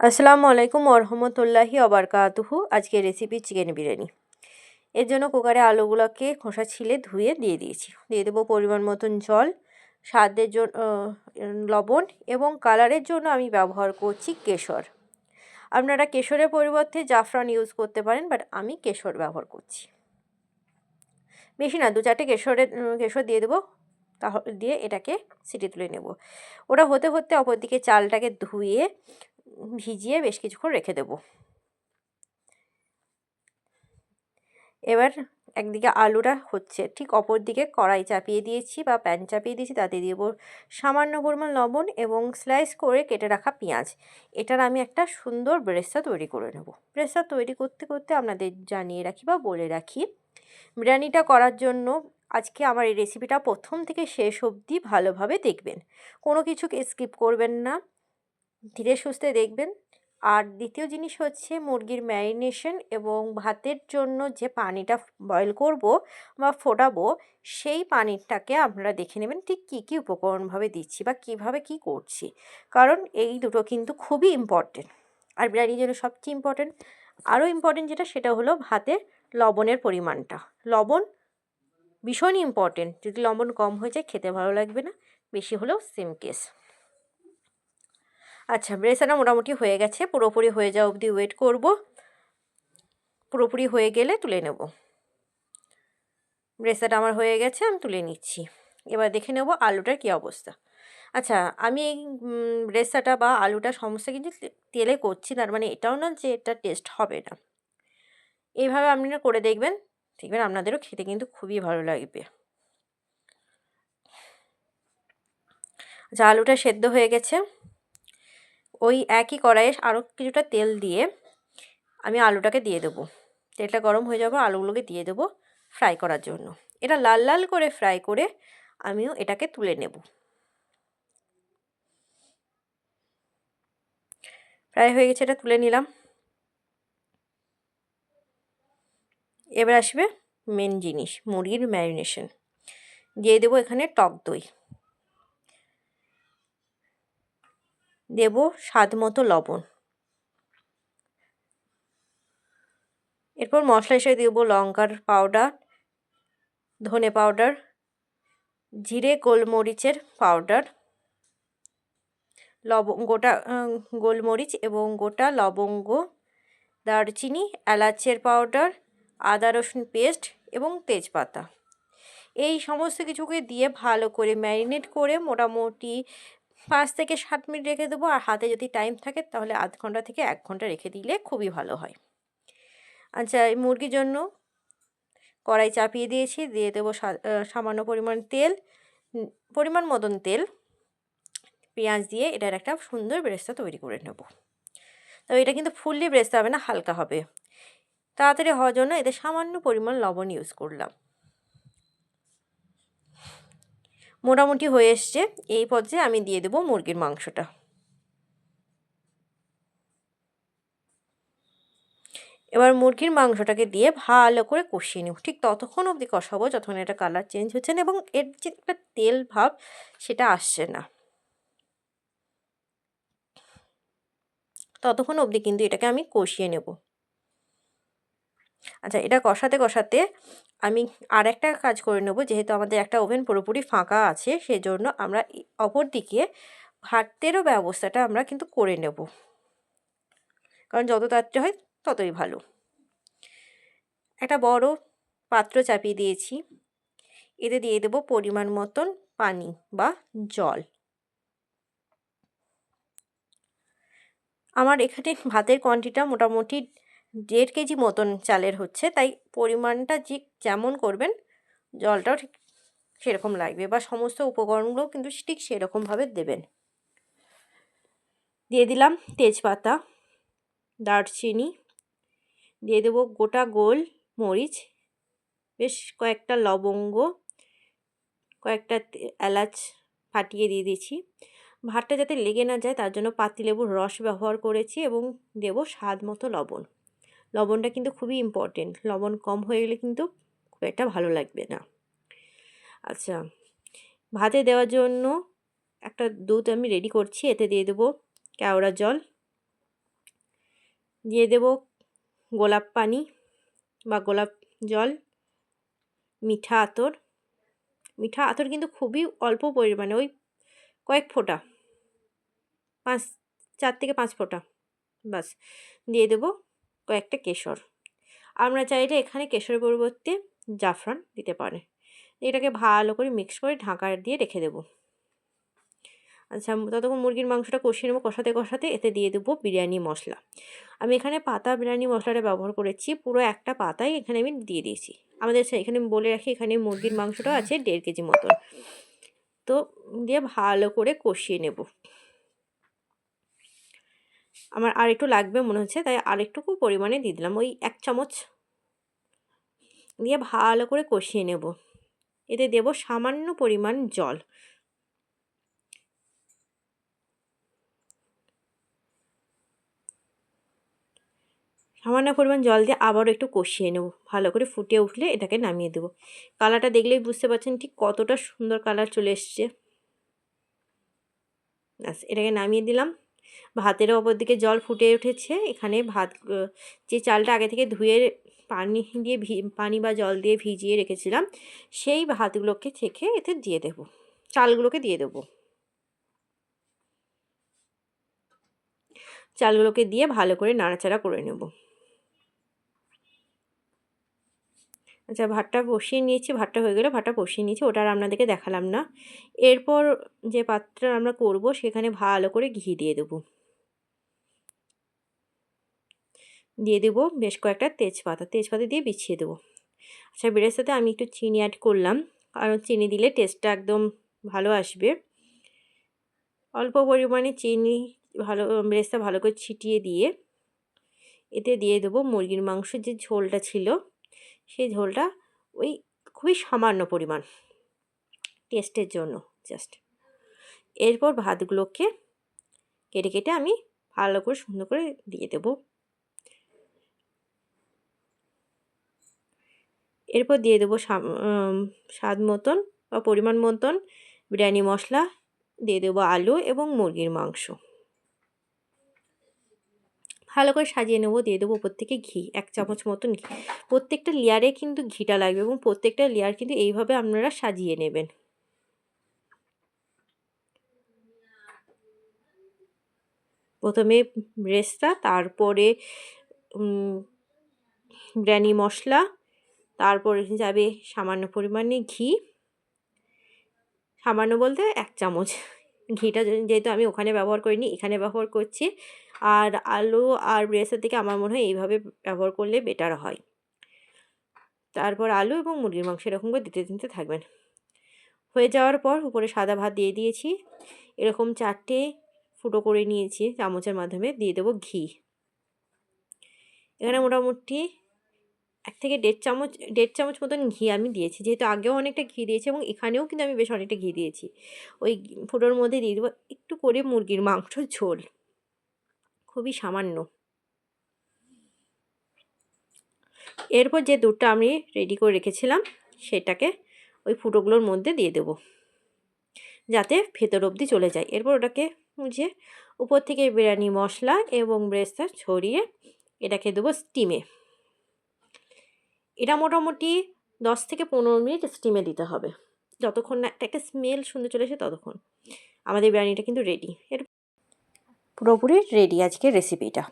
আসসালামু আলাইকুম ওরহমতুল্লাহি অবরকাতুহু আজকে রেসিপি চিকেন বিরিয়ানি। এর জন্য কুকারে আলুগুলোকে খোসা ছিলে ধুয়ে দিয়ে দিয়েছি। দিয়ে দেবো পরিমাণ মতন জল, স্বাদের জন্য লবণ এবং কালারের জন্য আমি ব্যবহার করছি কেশর। আপনারা কেশরের পরিবর্তে জাফরান ইউজ করতে পারেন বাট আমি কেশর ব্যবহার করছি। বেশি না, দু চারটে কেশরের কেশর দিয়ে দেবো তাহলে দিয়ে এটাকে সিটি তুলে নেব। ওটা হতে হতে অপর দিকে চালটাকে ধুয়ে ভিজিয়ে বেশ কিছুক্ষণ রেখে দেব। এবার একদিকে আলুটা হচ্ছে, ঠিক অপর দিকে কড়াই চাপিয়ে দিয়েছি বা প্যান চাপিয়ে দিয়েছি, তাতে দেবো সামান্য পরিমাণ লবণ এবং স্লাইস করে কেটে রাখা পেঁয়াজ। এটার আমি একটা সুন্দর ব্রেসা তৈরি করে নেব। ব্রেসা তৈরি করতে করতে আপনাদের জানিয়ে রাখি বা বলে রাখি, বিরিয়ানিটা করার জন্য আজকে আমার এই রেসিপিটা প্রথম থেকে শেষ অবধি ভালোভাবে দেখবেন। কোনো কিছুকে স্কিপ করবেন না। ধীরে সুস্থে দেখবেন। আর দ্বিতীয় জিনিস হচ্ছে মুরগির ম্যারিনেশন এবং ভাতের জন্য যে পানিটা বয়েল করব বা ফোটাবো, সেই পানিটাকে আপনারা দেখে নেবেন ঠিক কী কী উপকরণভাবে দিচ্ছি বা কীভাবে কি করছি। কারণ এই দুটো কিন্তু খুবই ইম্পর্টেন্ট আর বিরিয়ানির জন্য সবচেয়ে ইম্পর্টেন্ট আরও ইম্পর্টেন্ট যেটা সেটা হলো ভাতের লবণের পরিমাণটা। লবণ ভীষণই ইম্পর্টেন্ট যদি লবণ কম হয়ে যায়, খেতে ভালো লাগবে না। বেশি হলেও সেম কেস আচ্ছা ব্রেসাটা মোটামুটি হয়ে গেছে, পুরোপুরি হয়ে যাওয়া অবধি ওয়েট করব। পুরোপুরি হয়ে গেলে তুলে নেব। ব্রেসাটা আমার হয়ে গেছে, আমি তুলে নিচ্ছি। এবার দেখে নেব আলুটার কী অবস্থা। আচ্ছা আমি এই ব্রেসাটা বা আলুটা সমস্ত কিন্তু তেলে করছি, তার মানে এটাও না যে এটা টেস্ট হবে না। এইভাবে আপনারা করে দেখবেন দেখবেন আপনাদেরও খেতে কিন্তু খুবই ভালো লাগবে। আচ্ছা আলুটা সেদ্ধ হয়ে গেছে। ওই একই কড়াইয়ে আরও কিছুটা তেল দিয়ে আমি আলুটাকে দিয়ে দেবো। তেলটা গরম হয়ে যাবে আলুগুলোকে দিয়ে দেবো ফ্রাই করার জন্য। এটা লাল লাল করে ফ্রাই করে আমিও এটাকে তুলে নেব। ফ্রাই হয়ে গেছে এটা তুলে নিলাম। এবার আসবে মেন জিনিস মুরগির ম্যারিনেশন দিয়ে দেবো এখানে টক দই। দেব স্বাদ মতো লবণ। এরপর মশলা হিসেবে দেবো লঙ্কার পাউডার ধনে পাউডার জিরে, গোলমরিচের পাউডার লব গোটা গোলমরিচ এবং গোটা লবঙ্গ, দারচিনি, এলাচের পাউডার আদা রসুন পেস্ট এবং তেজপাতা। এই সমস্ত কিছুকে দিয়ে ভালো করে ম্যারিনেট করে মোটামুটি পাঁচ থেকে সাত মিনিট রেখে দেবো। আর হাতে যদি টাইম থাকে তাহলে আধ ঘণ্টা থেকে এক ঘণ্টা রেখে দিলে খুবই ভালো হয়। আচ্ছা এই মুরগির জন্য কড়াই চাপিয়ে দিয়েছি। দিয়ে দেবো সামান্য পরিমাণ তেল পরিমাণ মতন তেল, পেঁয়াজ দিয়ে এটার একটা সুন্দর ব্রেস্তা তৈরি করে নেব। তবে এটা কিন্তু ফুললি ব্রেস্তা হবে না, হালকা হবে। তাড়াতাড়ি হওয়ার জন্য এতে সামান্য পরিমাণ লবণ ইউজ করলাম। মোটামুটি হয়ে এসছে। এই পর্যায়ে আমি দিয়ে দেবো মুরগির মাংসটা। এবার মুরগির মাংসটাকে দিয়ে ভালো করে কষিয়ে নেব। ঠিক ততক্ষণ অবধি কষাবো যতক্ষণ এটা কালার চেঞ্জ হচ্ছে না এবং এর যে একটা তেল ভাব সেটা আসছে না। ততক্ষণ অবধি কিন্তু এটাকে আমি কষিয়ে নেব। আচ্ছা এটা কষাতে কষাতে আমি আর একটা কাজ করে নেব, যেহেতু আমাদের একটা ওভেন পুরোপুরি ফাঁকা আছে, সেজন্য আমরা অপর দিকে ভাতেরও ব্যবস্থাটা আমরা কিন্তু করে নেব। কারণ যত তাড়াতাড়ি হয় ততই ভালো। একটা বড় পাত্র চাপিয়ে দিয়েছি। এতে দিয়ে দেব পরিমাণ মতন পানি বা জল। আমার এখানে ভাতের কোয়ান্টিটা মোটামুটি দেড় কেজি মতন চালের হচ্ছে, তাই পরিমাণটা যে যেমন করবেন, জলটাও ঠিক সেরকম লাগবে বা সমস্ত উপকরণগুলো কিন্তু ঠিক সেরকমভাবে দেবেন। দিয়ে দিলাম তেজপাতা, দারচিনি, দিয়ে দেবো গোটা গোল মরিচ, বেশ কয়েকটা লবঙ্গ, কয়েকটা এলাচ ফাটিয়ে দিয়ে দিয়েছি। ভাতটা যাতে লেগে না যায় তার জন্য পাতিলেবুর রস ব্যবহার করেছি এবং দেব স্বাদ মতো লবণ। লবণটা কিন্তু খুবই ইম্পর্টেন্ট লবণ কম হয়ে গেলে কিন্তু খুব একটা ভালো লাগবে না। আচ্ছা ভাতে দেওয়ার জন্য একটা দুধ আমি রেডি করছি, এতে দিয়ে দেবো কেওড়া জল। দিয়ে দেব গোলাপ পানি বা গোলাপ জল, মিঠা আতর। মিঠা আতর কিন্তু খুবই অল্প পরিমাণে, ওই কয়েক ফোঁটা, পাঁচ, চার থেকে পাঁচ ফোঁটা বাস দিয়ে দেব কয়েকটা কেশর। আমরা চাইলে এখানে কেশরের পরিবর্তে জাফরান দিতে পারে। এটাকে ভালো করে মিক্স করে ঢাকা দিয়ে রেখে দেবো। আচ্ছা ততক্ষণ মুরগির মাংসটা কষিয়ে নেব। কষাতে কষাতে এতে দিয়ে দেবো বিরিয়ানি মশলা। আমি এখানে পাতা বিরিয়ানি মশলাটা ব্যবহার করেছি। পুরো একটা পাতাই এখানে আমি দিয়ে দিয়েছি। আমাদের এখানে বলে রাখি, এখানে মুরগির মাংসটা আছে দেড় কেজি মতন। তো দিয়ে ভালো করে কষিয়ে নেব। আমার আর একটু লাগবে মনে হচ্ছে, তাই আরেকটুকু পরিমাণে দিয়ে দিলাম। ওই এক চামচ দিয়ে ভালো করে কষিয়ে নেব। এতে দেব সামান্য পরিমাণ জল। সামান্য পরিমাণ জল দিয়ে আবারও একটু কষিয়ে নেব। ভালো করে ফুটে উঠলে এটাকে নামিয়ে দেবো। কালারটা দেখলেই বুঝতে পারছেন ঠিক কতটা সুন্দর কালার চলে এসছে। ব্যাস, এটাকে নামিয়ে দিলাম। ভাতের ওপর দিকে জল ফুটে উঠেছে। এখানে ভাত যে চালটা আগে থেকে ধুয়ে পানি দিয়ে পানি বা জল দিয়ে ভিজিয়ে রেখেছিলাম, সেই ভাতগুলোকে থেকে এতে দিয়ে দেব। চালগুলোকে দিয়ে দেবো। চালগুলোকে দিয়ে ভালো করে নাড়াচাড়া করে নেব। আচ্ছা ভাতটা বসিয়ে নিয়েছি, ভাতটা হয়ে গেলে ভাতটা বসিয়ে নিয়েছি, ওটা আর আপনাদেরকে দেখালাম না। এরপর যে পাত্রটা আমরা করব, সেখানে ভালো করে ঘি দিয়ে দেবো। দিয়ে দেবো বেশ কয়েকটা তেজপাতা তেজপাতা দিয়ে বিছিয়ে দেবো। আচ্ছা বেড়ের সাথে আমি একটু চিনি অ্যাড করলাম, কারণ চিনি দিলে টেস্টটা একদম ভালো আসবে। অল্প পরিমাণে চিনি, ভালো বেরেস্তা ভালো করে ছিটিয়ে দিয়ে, এতে দিয়ে দেবো মুরগির মাংসের যে ঝোলটা ছিল সেই ঝোলটা ওই খুবই সামান্য পরিমাণ টেস্টের জন্য জাস্ট এরপর ভাতগুলোকে কেটে কেটে আমি ভালো করে সুন্দর করে দিয়ে দেব। এরপর দিয়ে দেবো স্বাদ মতন বা পরিমাণ মতন বিরিয়ানি মশলা, দিয়ে দেবো আলু এবং মুরগির মাংস। ভালো করে সাজিয়ে নেব, দিয়ে দেবো ওপর থেকে ঘি, এক চামচ মতন ঘি। প্রত্যেকটা লেয়ারে কিন্তু ঘিটা লাগবে এবং প্রত্যেকটা লেয়ার কিন্তু এইভাবে আপনারা সাজিয়ে নেবেন। প্রথমে ব্রেস্তা তারপরে বিরিয়ানি মশলা, তারপরে যাবে সামান্য পরিমাণে ঘি। সামান্য বলতে এক চামচ। ঘিটা যেহেতু আমি ওখানে ব্যবহার করিনি, এখানে ব্যবহার করছি আর আলু আর ব্রেসের থেকে আমার মনে হয় এইভাবে ব্যবহার করলে বেটার হয়। তারপর আলু এবং মুরগির মাংস এরকম করে দিতে দিতে থাকবেন। হয়ে যাওয়ার পর উপরে সাদা ভাত দিয়ে দিয়েছি। এরকম চারটে ফুটো করে নিয়েছি চামচের মাধ্যমে, দিয়ে দেবো ঘি। এখানে মোটামুটি এক থেকে দেড় চামচ দেড় চামচ মতন ঘি আমি দিয়েছি। যেহেতু আগেও অনেকটা ঘি দিয়েছি এবং এখানেও কিন্তু আমি বেশ অনেকটা ঘি দিয়েছি। ওই ফুটোর মধ্যে দিয়ে দেবো একটু করে মুরগির মাংস ঝোল। খুবই সামান্য। এরপর যে দুধটা আমি রেডি করে রেখেছিলাম, সেটাকে ওই ফুটোগুলোর মধ্যে দিয়ে দেব। যাতে ভেতর অবধি চলে যায়। এরপর ওটাকে মুছিয়ে উপর থেকে বিরিয়ানি মশলা এবং ব্রেস্তা ছড়িয়ে এটাকে দেবো স্টিমে এটা মোটামুটি দশ থেকে পনেরো মিনিট স্টিমে দিতে হবে। যতক্ষণ না একটা একটা স্মেল সুন্দর চলে আসে ততক্ষণ। আমাদের বিরিয়ানিটা কিন্তু রেডি এর পুরোপুরি রেডি আজকে রেসিপিটা